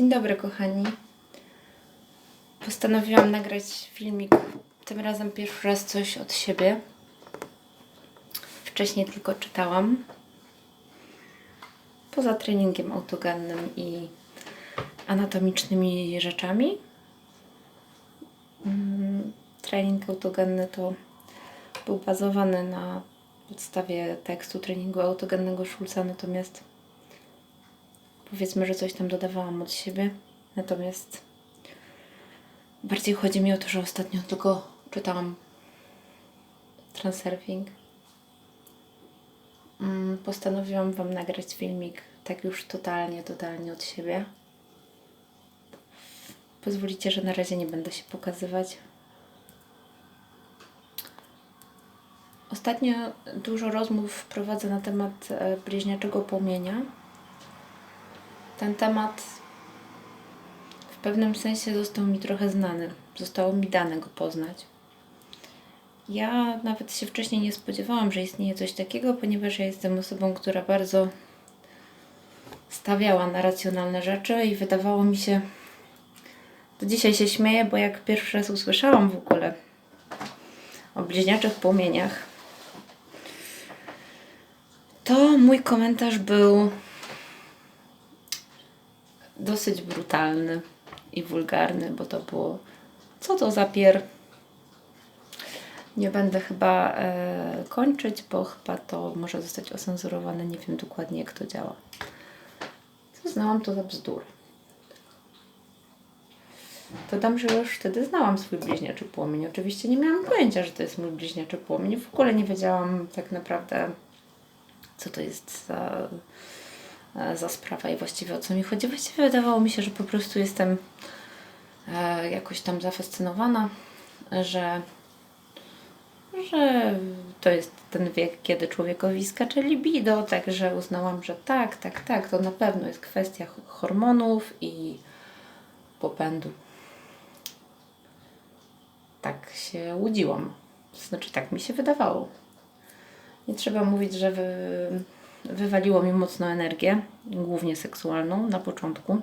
Dzień dobry, kochani. Postanowiłam nagrać filmik. Tym razem pierwszy raz coś od siebie. Wcześniej tylko czytałam. Poza treningiem autogennym i anatomicznymi rzeczami. Mm, Trening autogenny to był bazowany na podstawie tekstu treningu autogennego Schulza, natomiast powiedzmy, że coś tam dodawałam od siebie. Natomiast bardziej chodzi mi o to, że ostatnio tylko czytałam Transurfing. Mm, Postanowiłam Wam nagrać filmik tak już totalnie, totalnie od siebie. Pozwolicie, że na razie nie będę się pokazywać. Ostatnio dużo rozmów prowadzę na temat e, bliźniaczego płomienia. Ten temat w pewnym sensie został mi trochę znany. Zostało mi dane go poznać. Ja nawet się wcześniej nie spodziewałam, że istnieje coś takiego, ponieważ ja jestem osobą, która bardzo stawiała na racjonalne rzeczy i wydawało mi się. Do dzisiaj się śmieję, bo jak pierwszy raz usłyszałam w ogóle o bliźniaczych płomieniach, to mój komentarz był dosyć brutalny i wulgarny, bo to było co to za pier. Nie będę chyba e, kończyć, bo chyba to może zostać osensurowane. Nie wiem dokładnie jak to działa. Uznałam to za bzdur. Dodam, że już wtedy znałam swój bliźniaczy płomień. Oczywiście nie miałam pojęcia, że to jest mój bliźniaczy płomień. W ogóle nie wiedziałam tak naprawdę, co to jest za, za sprawa i właściwie o co mi chodzi. Właściwie wydawało mi się, że po prostu jestem e, jakoś tam zafascynowana, że, że to jest ten wiek, kiedy człowiekowi skacze libido, także uznałam, że tak, tak, tak, to na pewno jest kwestia hormonów i popędu. Tak się łudziłam. Znaczy, tak mi się wydawało. Nie trzeba mówić, że wy, wywaliło mi mocno energię, głównie seksualną na początku.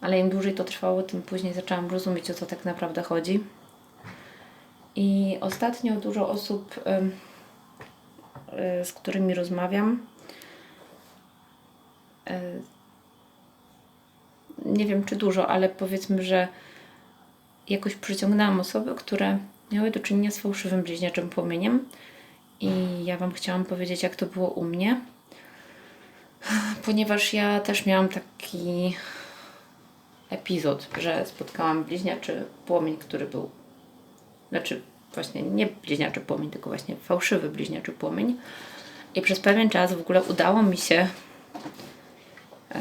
Ale im dłużej to trwało, tym później zaczęłam rozumieć, o co tak naprawdę chodzi. I ostatnio dużo osób, y, z którymi rozmawiam, y, nie wiem czy dużo, ale powiedzmy, że jakoś przyciągnęłam osoby, które miały do czynienia z fałszywym bliźniaczym płomieniem. I ja Wam chciałam powiedzieć, jak to było u mnie, ponieważ ja też miałam taki epizod, że spotkałam bliźniaczy płomień, który był, znaczy właśnie nie bliźniaczy płomień, tylko właśnie fałszywy bliźniaczy płomień. I przez pewien czas w ogóle udało mi się e,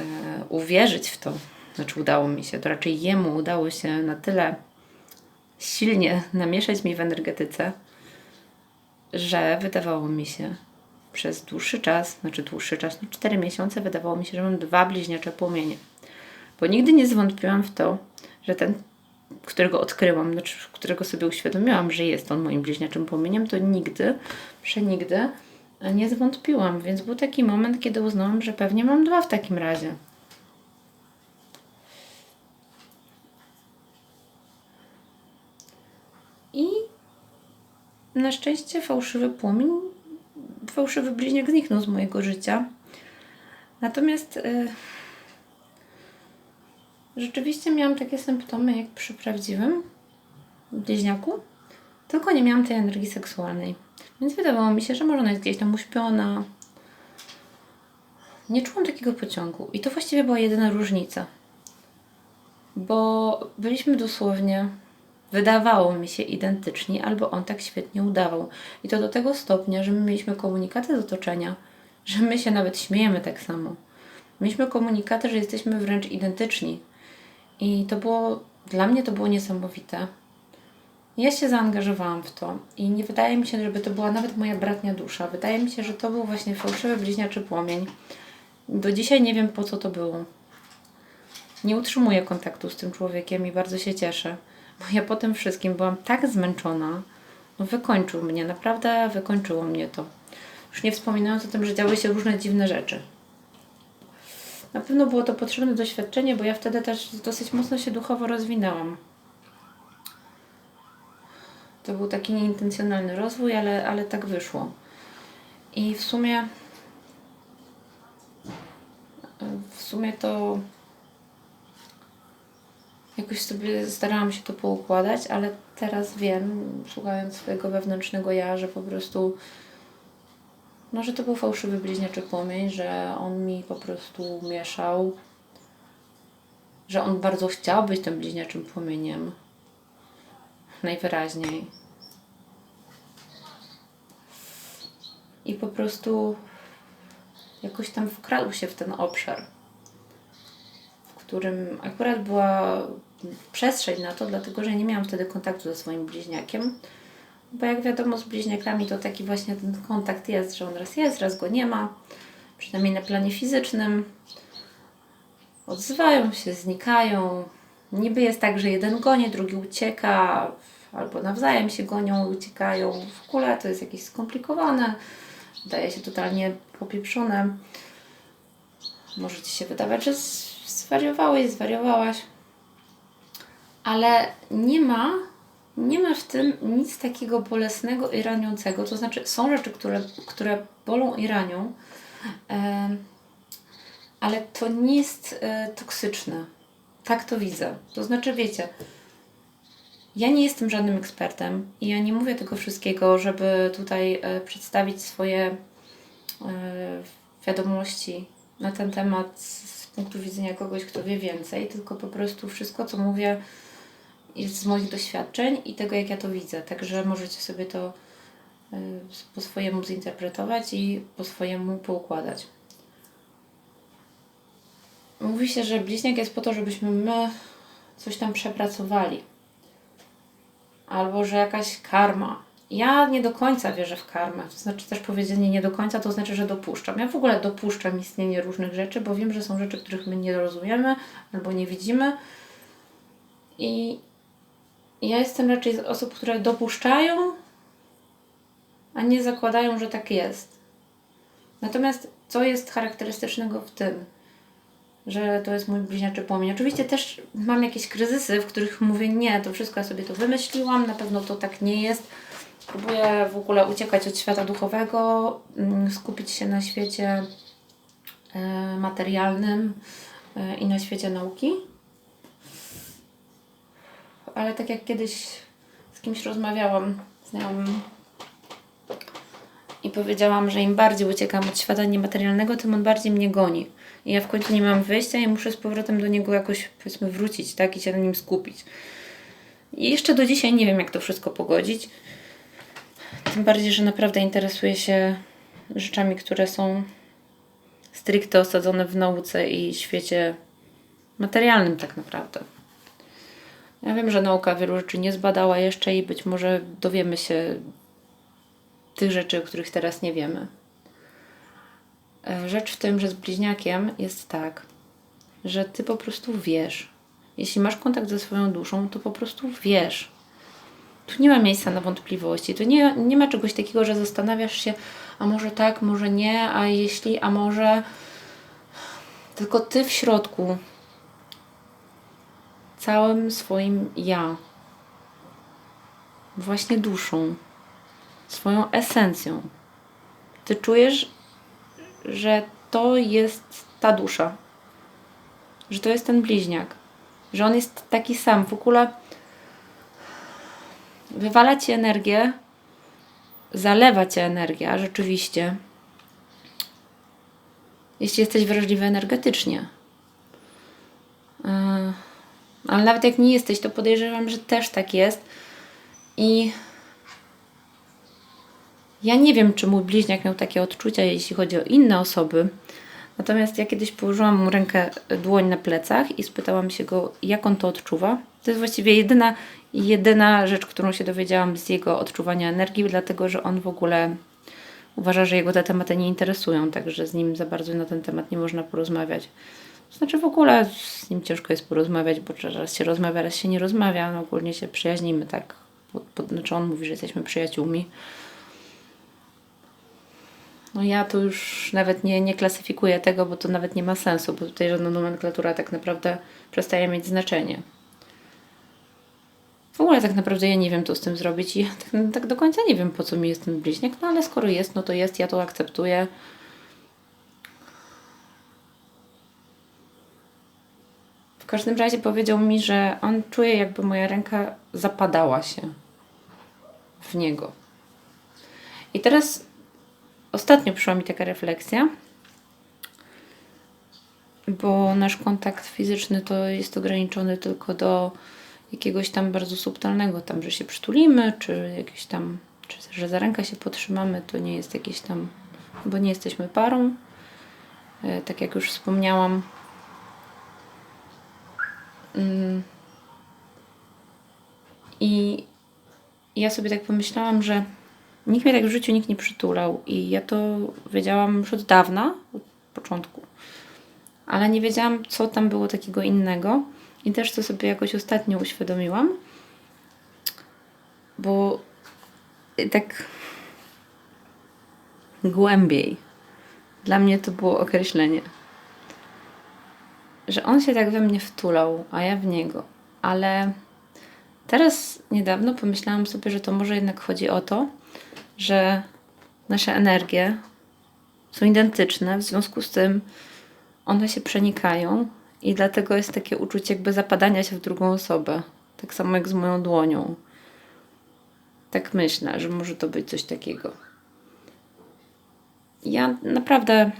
uwierzyć w to. Znaczy udało mi się, to raczej jemu udało się na tyle silnie namieszać mi w energetyce, że wydawało mi się przez dłuższy czas, znaczy dłuższy czas, no 4 miesiące, wydawało mi się, że mam dwa bliźniacze płomienie. Bo nigdy nie zwątpiłam w to, że ten, którego odkryłam, znaczy którego sobie uświadomiłam, że jest on moim bliźniaczym płomieniem, to nigdy, przenigdy nie zwątpiłam. Więc był taki moment, kiedy uznałam, że pewnie mam dwa w takim razie. I na szczęście fałszywy płomień, fałszywy bliźniak zniknął z mojego życia. Natomiast y, rzeczywiście miałam takie symptomy jak przy prawdziwym bliźniaku, tylko nie miałam tej energii seksualnej. Więc wydawało mi się, że może ona jest gdzieś tam uśpiona. Nie czułam takiego pociągu. I to właściwie była jedyna różnica. Bo byliśmy dosłownie wydawało mi się identyczni, albo on tak świetnie udawał. I to do tego stopnia, że my mieliśmy komunikaty z otoczenia, że my się nawet śmiejemy tak samo. Mieliśmy komunikaty, że jesteśmy wręcz identyczni. I to było, dla mnie to było niesamowite. Ja się zaangażowałam w to i nie wydaje mi się, żeby to była nawet moja bratnia dusza. Wydaje mi się, że to był właśnie fałszywy bliźniaczy płomień. Do dzisiaj nie wiem po co to było. Nie utrzymuję kontaktu z tym człowiekiem i bardzo się cieszę. Bo ja po tym wszystkim byłam tak zmęczona. No wykończył mnie, naprawdę wykończyło mnie to. Już nie wspominając o tym, że działy się różne dziwne rzeczy. Na pewno było to potrzebne doświadczenie, bo ja wtedy też dosyć mocno się duchowo rozwinęłam. To był taki nieintencjonalny rozwój, ale, ale tak wyszło. I w sumie w sumie to jakoś sobie starałam się to poukładać, ale teraz wiem, słuchając swojego wewnętrznego ja, że po prostu no, że to był fałszywy bliźniaczy płomień, że on mi po prostu mieszał, że on bardzo chciał być tym bliźniaczym płomieniem. Najwyraźniej. I po prostu jakoś tam wkradł się w ten obszar, którym akurat była przestrzeń na to, dlatego że nie miałam wtedy kontaktu ze swoim bliźniakiem. Bo jak wiadomo, z bliźniakami to taki właśnie ten kontakt jest, że on raz jest, raz go nie ma. Przynajmniej na planie fizycznym. Odzywają się, znikają. Niby jest tak, że jeden goni, drugi ucieka, albo nawzajem się gonią uciekają. W ogóle to jest jakieś skomplikowane. Wydaje się totalnie popieprzone. Może Ci się wydawać, że zwariowałeś, zwariowałaś. Ale nie ma nie ma w tym nic takiego bolesnego i raniącego. To znaczy, są rzeczy, które, które bolą i ranią, ale to nie jest e, toksyczne. Tak to widzę. To znaczy, wiecie, ja nie jestem żadnym ekspertem i ja nie mówię tego wszystkiego, żeby tutaj e, przedstawić swoje e, wiadomości na ten temat punktu widzenia kogoś, kto wie więcej, tylko po prostu wszystko, co mówię, jest z moich doświadczeń i tego, jak ja to widzę. Także możecie sobie to y, po swojemu zinterpretować i po swojemu poukładać. Mówi się, że bliźniak jest po to, żebyśmy my coś tam przepracowali. Albo że jakaś karma. Ja nie do końca wierzę w karmę. To znaczy też powiedzenie nie do końca, to znaczy, że dopuszczam. Ja w ogóle dopuszczam istnienie różnych rzeczy, bo wiem, że są rzeczy, których my nie rozumiemy albo nie widzimy. I ja jestem raczej z osób, które dopuszczają, a nie zakładają, że tak jest. Natomiast co jest charakterystycznego w tym, że to jest mój bliźniaczy płomień? Oczywiście też mam jakieś kryzysy, w których mówię, nie, to wszystko ja sobie to wymyśliłam, na pewno to tak nie jest. Próbuję w ogóle uciekać od świata duchowego, mm, skupić się na świecie e, materialnym e, i na świecie nauki ale tak jak kiedyś z kimś rozmawiałam, znajomym, i powiedziałam, że im bardziej uciekam od świata niematerialnego, tym on bardziej mnie goni. I ja w końcu nie mam wyjścia i muszę z powrotem do niego jakoś, powiedzmy, wrócić, tak? I się na nim skupić. I jeszcze do dzisiaj nie wiem, jak to wszystko pogodzić. Tym bardziej, że naprawdę interesuję się rzeczami, które są stricte osadzone w nauce i świecie materialnym tak naprawdę. Ja wiem, że nauka wielu rzeczy nie zbadała jeszcze i być może dowiemy się tych rzeczy, o których teraz nie wiemy. E, rzecz w tym, że z bliźniakiem jest tak, że ty po prostu wiesz. Jeśli masz kontakt ze swoją duszą, to po prostu wiesz. Tu nie ma miejsca na wątpliwości. Tu nie, nie ma czegoś takiego, że zastanawiasz się, a może tak, może nie, a jeśli, a może. Tylko ty w środku całym swoim ja, właśnie duszą, swoją esencją. Ty czujesz, że to jest ta dusza, że to jest ten bliźniak, że on jest taki sam. W ogóle wywala ci energię, zalewa cię energia, rzeczywiście. Jeśli jesteś wrażliwy energetycznie. Yy ale nawet jak nie jesteś, to podejrzewam, że też tak jest. I ja nie wiem, czy mój bliźniak miał takie odczucia, jeśli chodzi o inne osoby. Natomiast ja kiedyś położyłam mu rękę, dłoń na plecach i spytałam się go, jak on to odczuwa. To jest właściwie jedyna, jedyna rzecz, którą się dowiedziałam z jego odczuwania energii, dlatego że on w ogóle uważa, że jego te tematy nie interesują, także z nim za bardzo na ten temat nie można porozmawiać. Znaczy w ogóle z nim ciężko jest porozmawiać, bo raz się rozmawia, raz się nie rozmawia. No ogólnie się przyjaźnimy, tak. Znaczy on mówi, że jesteśmy przyjaciółmi. no ja tu już nawet nie, nie klasyfikuję tego, bo to nawet nie ma sensu, bo tutaj żadna nomenklatura tak naprawdę przestaje mieć znaczenie. W ogóle tak naprawdę ja nie wiem, co z tym zrobić i tak, tak do końca nie wiem, po co mi jest ten bliźniak, no ale skoro jest, no to jest, ja to akceptuję. W każdym razie powiedział mi, że on czuje, jakby moja ręka zapadała się w niego. I teraz ostatnio przyszła mi taka refleksja, bo nasz kontakt fizyczny to jest ograniczony tylko do jakiegoś tam bardzo subtelnego, tam, że się przytulimy, czy jakieś tam, czy że za rękę się potrzymamy, to nie jest jakieś tam, bo nie jesteśmy parą. E, Tak jak już wspomniałam. Mm. I ja sobie tak pomyślałam, że nikt mnie tak w życiu nikt nie przytulał i ja to wiedziałam już od dawna, od początku, ale nie wiedziałam, co tam było takiego innego i też to sobie jakoś ostatnio uświadomiłam, bo tak głębiej. Dla mnie to było określenie, że on się tak we mnie wtulał, a ja w niego, ale Teraz niedawno pomyślałam sobie, że to może jednak chodzi o to, że nasze energie są identyczne, w związku z tym one się przenikają i dlatego jest takie uczucie jakby zapadania się w drugą osobę. Tak samo jak z moją dłonią. Tak myślę, że może to być coś takiego. Ja naprawdę.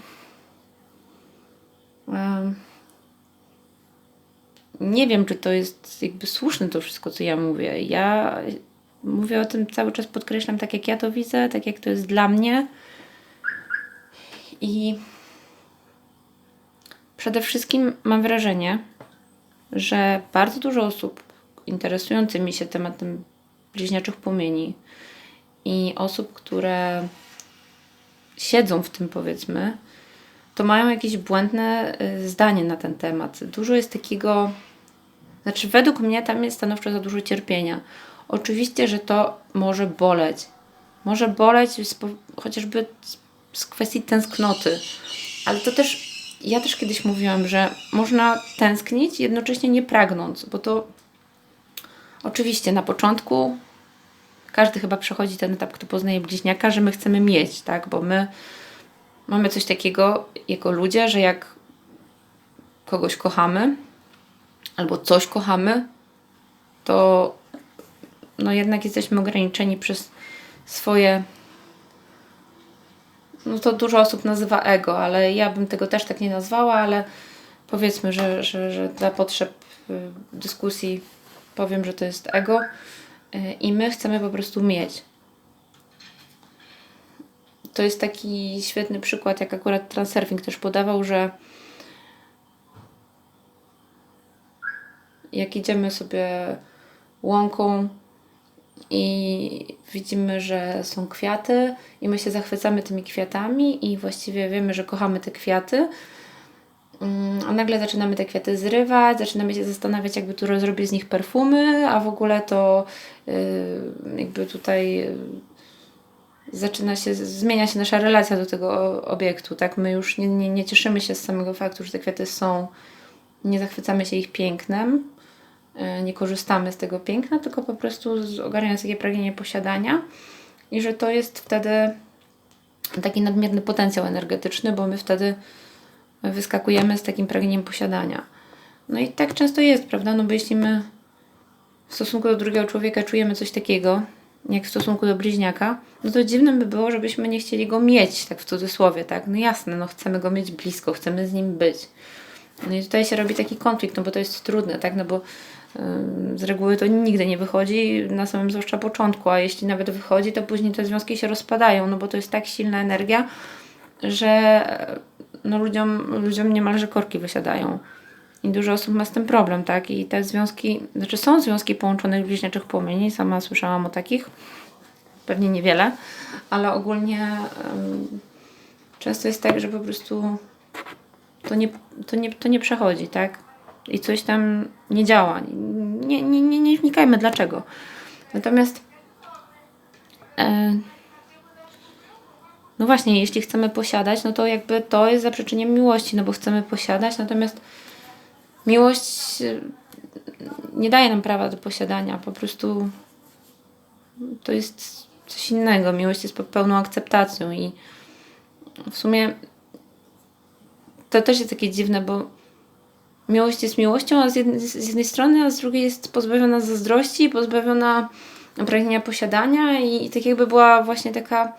nie wiem, czy to jest jakby słuszne to wszystko, co ja mówię. Ja mówię o tym cały czas, podkreślam tak, jak ja to widzę, tak jak to jest dla mnie. I przede wszystkim mam wrażenie, że bardzo dużo osób interesujących się tematem bliźniaczych płomieni i osób, które siedzą w tym, powiedzmy, to mają jakieś błędne y, zdanie na ten temat. Dużo jest takiego, znaczy według mnie tam jest stanowczo za dużo cierpienia. Oczywiście, że to może boleć. Może boleć z, chociażby z, z kwestii tęsknoty, ale to też, ja też kiedyś mówiłam, że można tęsknić jednocześnie nie pragnąc, bo to oczywiście na początku każdy chyba przechodzi ten etap, kto poznaje bliźniaka, że my chcemy mieć, tak, bo my mamy coś takiego jako ludzie, że jak kogoś kochamy albo coś kochamy, to no jednak jesteśmy ograniczeni przez swoje no to dużo osób nazywa ego, ale ja bym tego też tak nie nazwała, ale powiedzmy, że, że, że dla potrzeb y, dyskusji powiem, że to jest ego y, i my chcemy po prostu mieć. To jest taki świetny przykład, jak akurat Transurfing też podawał, że jak idziemy sobie łąką i widzimy, że są kwiaty i my się zachwycamy tymi kwiatami i właściwie wiemy, że kochamy te kwiaty, mm, a nagle zaczynamy te kwiaty zrywać, zaczynamy się zastanawiać, jakby tu zrobić z nich perfumy, a w ogóle to yy, jakby tutaj yy, zaczyna się, zmienia się nasza relacja do tego obiektu, tak? My już nie, nie, nie cieszymy się z samego faktu, że te kwiaty są, nie zachwycamy się ich pięknem, nie korzystamy z tego piękna, tylko po prostu ogarniamy takie pragnienie posiadania i że to jest wtedy taki nadmierny potencjał energetyczny, bo my wtedy wyskakujemy z takim pragnieniem posiadania. No i tak często jest, prawda? No bo jeśli my w stosunku do drugiego człowieka czujemy coś takiego, jak w stosunku do bliźniaka, no to dziwnym by było, żebyśmy nie chcieli go mieć, tak w cudzysłowie, tak? No jasne, no chcemy go mieć blisko, chcemy z nim być. No i tutaj się robi taki konflikt, no bo to jest trudne, tak? No bo z reguły to nigdy nie wychodzi na samym zwłaszcza początku, a jeśli nawet wychodzi, to później te związki się rozpadają, no bo to jest tak silna energia, że e, no ludziom, ludziom niemalże korki wysiadają. I dużo osób ma z tym problem, tak? I te związki, znaczy są związki połączonych bliźniaczych płomieni, sama słyszałam o takich, pewnie niewiele, ale ogólnie em, często jest tak, że po prostu to nie, to nie, to nie przechodzi, tak? I coś tam nie działa. Nie, nie, nie, nie wnikajmy dlaczego. Natomiast e, no właśnie, jeśli chcemy posiadać, no to jakby to jest zaprzeczeniem miłości, no bo chcemy posiadać, natomiast miłość y, nie daje nam prawa do posiadania, po prostu to jest coś innego. Miłość jest pełną akceptacją i w sumie to też jest takie dziwne, bo miłość jest miłością, a z jednej, z jednej strony, a z drugiej jest pozbawiona zazdrości, pozbawiona pragnienia posiadania i, i tak jakby była właśnie taka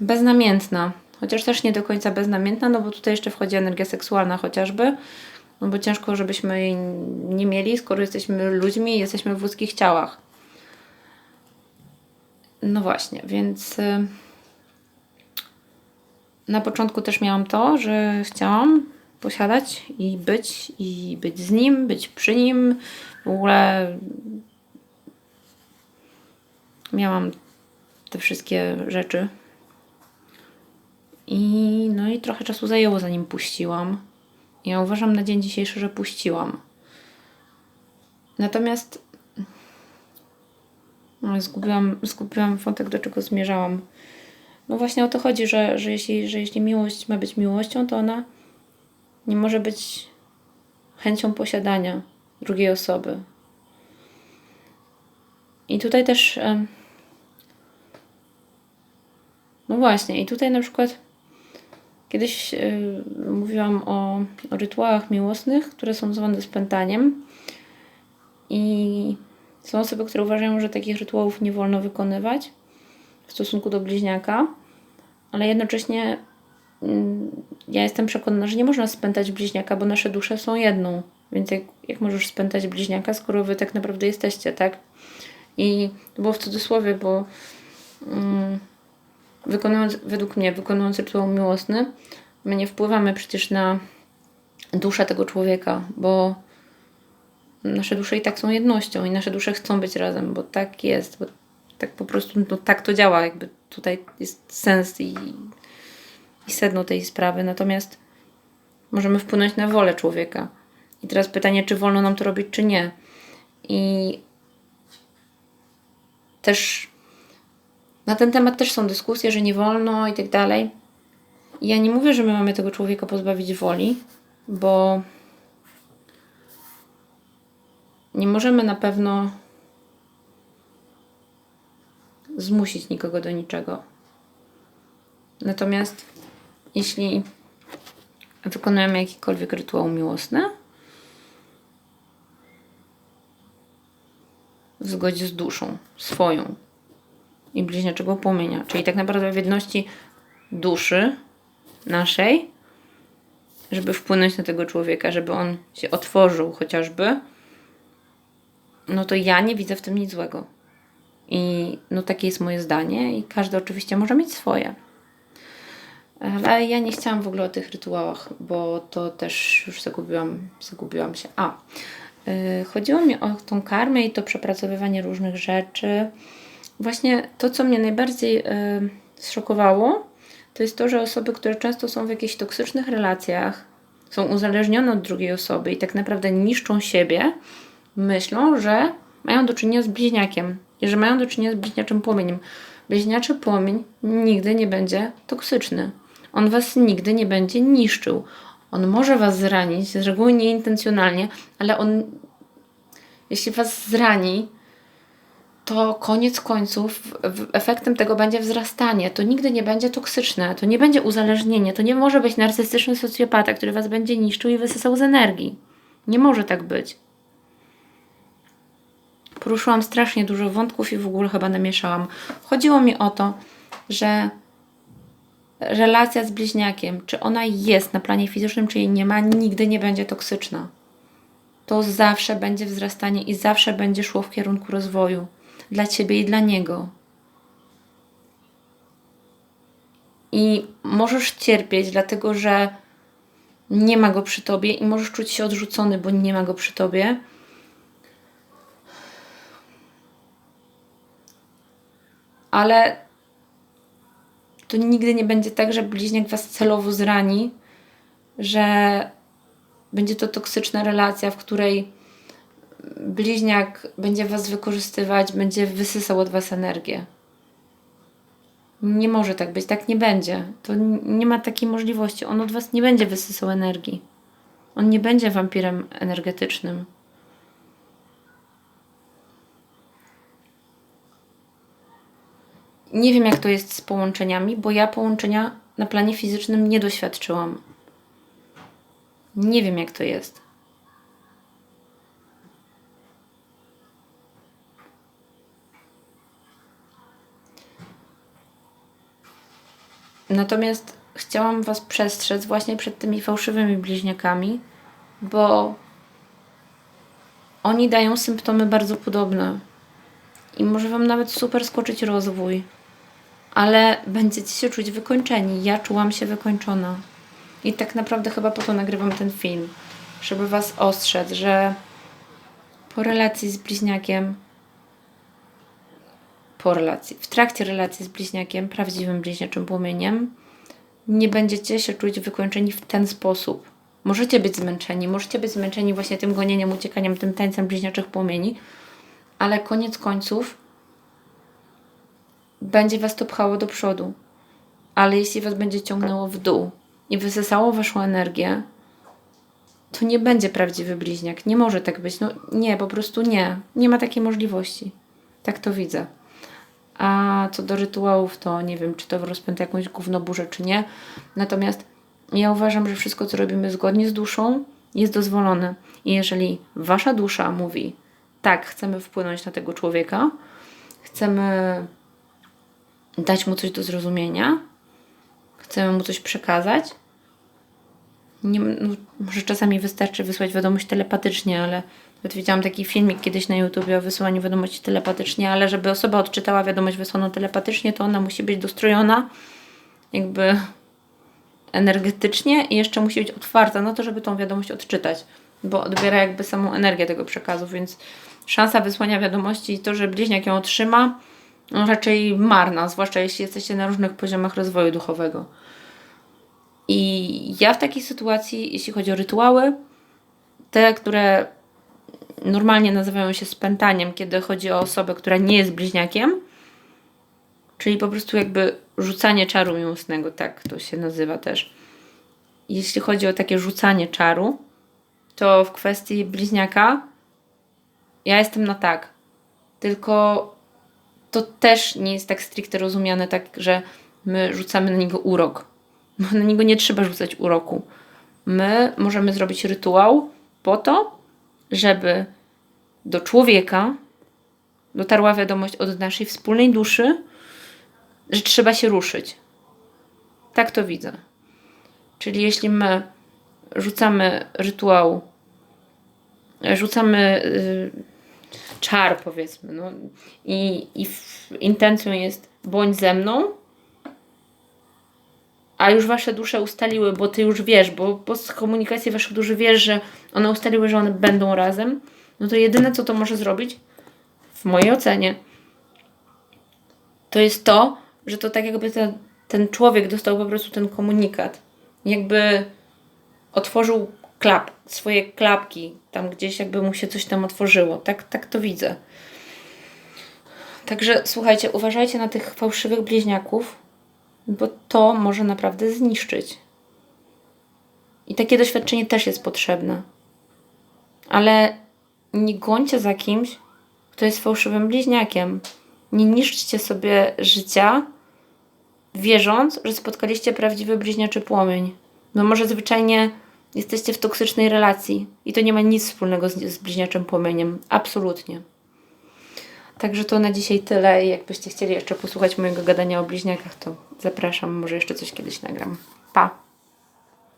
beznamiętna. Chociaż też nie do końca beznamiętna, no bo tutaj jeszcze wchodzi energia seksualna chociażby, no bo ciężko, żebyśmy jej nie mieli, skoro jesteśmy ludźmi i jesteśmy w ludzkich ciałach. No właśnie, więc y, na początku też miałam to, że chciałam posiadać i być, i być z nim, być przy nim. W ogóle miałam te wszystkie rzeczy. I no i trochę czasu zajęło, zanim puściłam. Ja uważam na dzień dzisiejszy, że puściłam. Natomiast no, zgubiłam, zgubiłam wątek, do czego zmierzałam. No właśnie o to chodzi, że, że, jeśli, że jeśli miłość ma być miłością, to ona nie może być chęcią posiadania drugiej osoby. I tutaj też. No właśnie, i tutaj na przykład kiedyś mówiłam o, o rytuałach miłosnych, które są zwane spętaniem. I są osoby, które uważają, że takich rytuałów nie wolno wykonywać w stosunku do bliźniaka, ale jednocześnie ja jestem przekonana, że nie można spętać bliźniaka, bo nasze dusze są jedną. Więc jak, jak możesz spętać bliźniaka, skoro wy tak naprawdę jesteście, tak? I było w cudzysłowie, bo um, wykonując, według mnie, wykonując rytuał miłosny, my nie wpływamy przecież na duszę tego człowieka, bo nasze dusze i tak są jednością i nasze dusze chcą być razem, bo tak jest, bo tak po prostu no, tak to działa, jakby tutaj jest sens i, i sedno tej sprawy, natomiast możemy wpłynąć na wolę człowieka. I teraz pytanie, czy wolno nam to robić, czy nie. I też na ten temat też są dyskusje, że nie wolno i tak dalej. Ja nie mówię, że my mamy tego człowieka pozbawić woli, bo nie możemy na pewno zmusić nikogo do niczego. Natomiast jeśli wykonujemy jakikolwiek rytuał miłosny, w zgodzie z duszą swoją i bliźniaczego płomienia, czyli tak naprawdę w jedności duszy naszej, żeby wpłynąć na tego człowieka, żeby on się otworzył chociażby, no to ja nie widzę w tym nic złego. I no takie jest moje zdanie i każdy oczywiście może mieć swoje. Ale ja nie chciałam w ogóle o tych rytuałach, bo to też już zagubiłam, zagubiłam się. A, yy, chodziło mi o tą karmę i to przepracowywanie różnych rzeczy. Właśnie to, co mnie najbardziej yy, zszokowało, to jest to, że osoby, które często są w jakichś toksycznych relacjach, są uzależnione od drugiej osoby i tak naprawdę niszczą siebie, myślą, że mają do czynienia z bliźniakiem i że mają do czynienia z bliźniaczym płomieniem. Bliźniaczy płomień nigdy nie będzie toksyczny. On was nigdy nie będzie niszczył. On może was zranić, z reguły nieintencjonalnie, ale on, jeśli was zrani, to koniec końców efektem tego będzie wzrastanie. To nigdy nie będzie toksyczne, to nie będzie uzależnienie, to nie może być narcystyczny socjopata, który was będzie niszczył i wysysał z energii. Nie może tak być. Poruszyłam strasznie dużo wątków i w ogóle chyba namieszałam. Chodziło mi o to, że relacja z bliźniakiem, czy ona jest na planie fizycznym, czy jej nie ma, nigdy nie będzie toksyczna. To zawsze będzie wzrastanie i zawsze będzie szło w kierunku rozwoju dla ciebie i dla niego. I możesz cierpieć, dlatego że nie ma go przy tobie, i możesz czuć się odrzucony, bo nie ma go przy tobie ale to nigdy nie będzie tak, że bliźniak was celowo zrani, że będzie to toksyczna relacja, w której bliźniak będzie was wykorzystywać, będzie wysysał od was energię. Nie może tak być, tak nie będzie. To nie ma takiej możliwości. On od was nie będzie wysysał energii. On nie będzie wampirem energetycznym. Nie wiem, jak to jest z połączeniami, bo ja połączenia na planie fizycznym nie doświadczyłam. Nie wiem, jak to jest. Natomiast chciałam Was przestrzec właśnie przed tymi fałszywymi bliźniakami, bo oni dają symptomy bardzo podobne. I może Wam nawet super skoczyć rozwój, ale będziecie się czuć wykończeni. Ja czułam się wykończona. I tak naprawdę chyba po to nagrywam ten film, żeby Was ostrzec, że po relacji z bliźniakiem, po relacji, w trakcie relacji z bliźniakiem, prawdziwym bliźniaczym płomieniem, nie będziecie się czuć wykończeni w ten sposób. Możecie być zmęczeni, możecie być zmęczeni właśnie tym gonieniem, uciekaniem, tym tańcem bliźniaczych płomieni, ale koniec końców będzie Was to pchało do przodu. Ale jeśli Was będzie ciągnęło w dół i wysysało Waszą energię, to nie będzie prawdziwy bliźniak. Nie może tak być. No nie, po prostu nie. Nie ma takiej możliwości. Tak to widzę. A co do rytuałów, to nie wiem, czy to rozpęta jakąś gównoburzę, czy nie. Natomiast ja uważam, że wszystko, co robimy zgodnie z duszą, jest dozwolone. I jeżeli wasza dusza mówi, tak, chcemy wpłynąć na tego człowieka, chcemy dać mu coś do zrozumienia, chcemy mu coś przekazać, nie, no, może czasami wystarczy wysłać wiadomość telepatycznie, ale nawet widziałam taki filmik kiedyś na YouTubie o wysyłaniu wiadomości telepatycznie, ale żeby osoba odczytała wiadomość wysłaną telepatycznie, to ona musi być dostrojona jakby energetycznie i jeszcze musi być otwarta na to, żeby tą wiadomość odczytać, bo odbiera jakby samą energię tego przekazu, więc szansa wysłania wiadomości i to, że bliźniak ją otrzyma, raczej marna, zwłaszcza jeśli jesteście na różnych poziomach rozwoju duchowego. I ja w takiej sytuacji, jeśli chodzi o rytuały, te, które normalnie nazywają się spętaniem, kiedy chodzi o osobę, która nie jest bliźniakiem, czyli po prostu jakby rzucanie czaru miłosnego, tak to się nazywa też. Jeśli chodzi o takie rzucanie czaru, to w kwestii bliźniaka ja jestem na tak. Tylko to też nie jest tak stricte rozumiane, tak, że my rzucamy na niego urok. Na niego nie trzeba rzucać uroku. My możemy zrobić rytuał po to, żeby do człowieka dotarła wiadomość od naszej wspólnej duszy, że trzeba się ruszyć. Tak to widzę. Czyli jeśli my rzucamy rytuał, rzucamy y, czar, powiedzmy, no, i, i intencją jest bądź ze mną, a już wasze dusze ustaliły, bo ty już wiesz, bo, z komunikacji waszych duszy wiesz, że one ustaliły, że one będą razem, no to jedyne, co to może zrobić, w mojej ocenie, to jest to, że to tak jakby ten, ten człowiek dostał po prostu ten komunikat. Jakby otworzył klap, swoje klapki, tam gdzieś jakby mu się coś tam otworzyło. Tak, tak to widzę. Także słuchajcie, uważajcie na tych fałszywych bliźniaków, bo to może naprawdę zniszczyć. I takie doświadczenie też jest potrzebne. Ale nie gońcie za kimś, kto jest fałszywym bliźniakiem. Nie niszczcie sobie życia, wierząc, że spotkaliście prawdziwy bliźniaczy płomień. No może zwyczajnie jesteście w toksycznej relacji i to nie ma nic wspólnego z, z bliźniaczym płomieniem. Absolutnie. Także to na dzisiaj tyle jakbyście chcieli jeszcze posłuchać mojego gadania o bliźniakach, to zapraszam, może jeszcze coś kiedyś nagram. Pa!